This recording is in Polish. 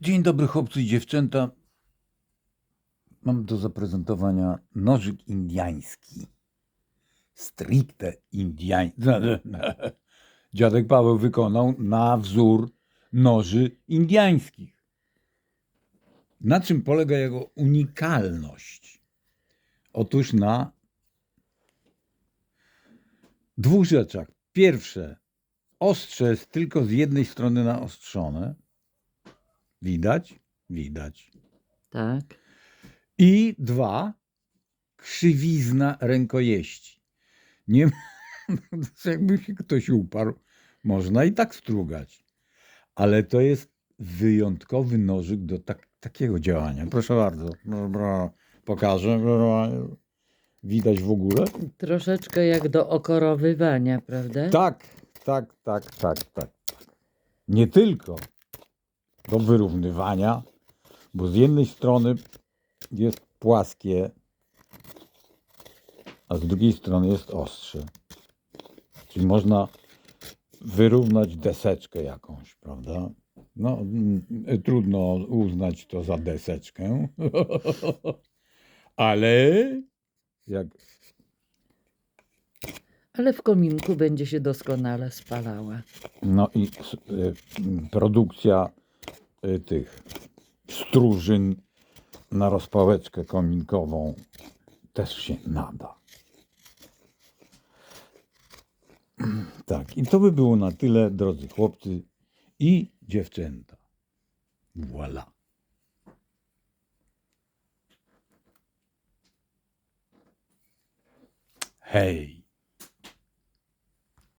Dzień dobry chłopcy i dziewczęta. Mam do zaprezentowania nożyk indiański. Stricte indiański. Dziadek Paweł wykonał na wzór noży indiańskich. Na czym polega jego unikalność? Otóż na dwóch rzeczach. Pierwsze, ostrze jest tylko z jednej strony naostrzone. Widać? Widać. Tak. I dwa, krzywizna rękojeści. Nie ma, jakby się ktoś uparł, można i tak strugać. Ale to jest wyjątkowy nożyk do tak, takiego działania. Proszę bardzo. Dobra, pokażę. Widać w ogóle? Troszeczkę jak do okorowywania, prawda? Tak, tak, tak, tak, tak. Nie tylko do wyrównywania, bo z jednej strony jest płaskie, a z drugiej strony jest ostrze. Czyli można wyrównać deseczkę jakąś, prawda? No, mm, trudno uznać to za deseczkę, ale jak Ale w kominku będzie się doskonale spalała. No i y, produkcja tych stróżyn na rozpałeczkę kominkową też się nada. Tak, i to by było na tyle, drodzy chłopcy i dziewczęta. Voila. Hej.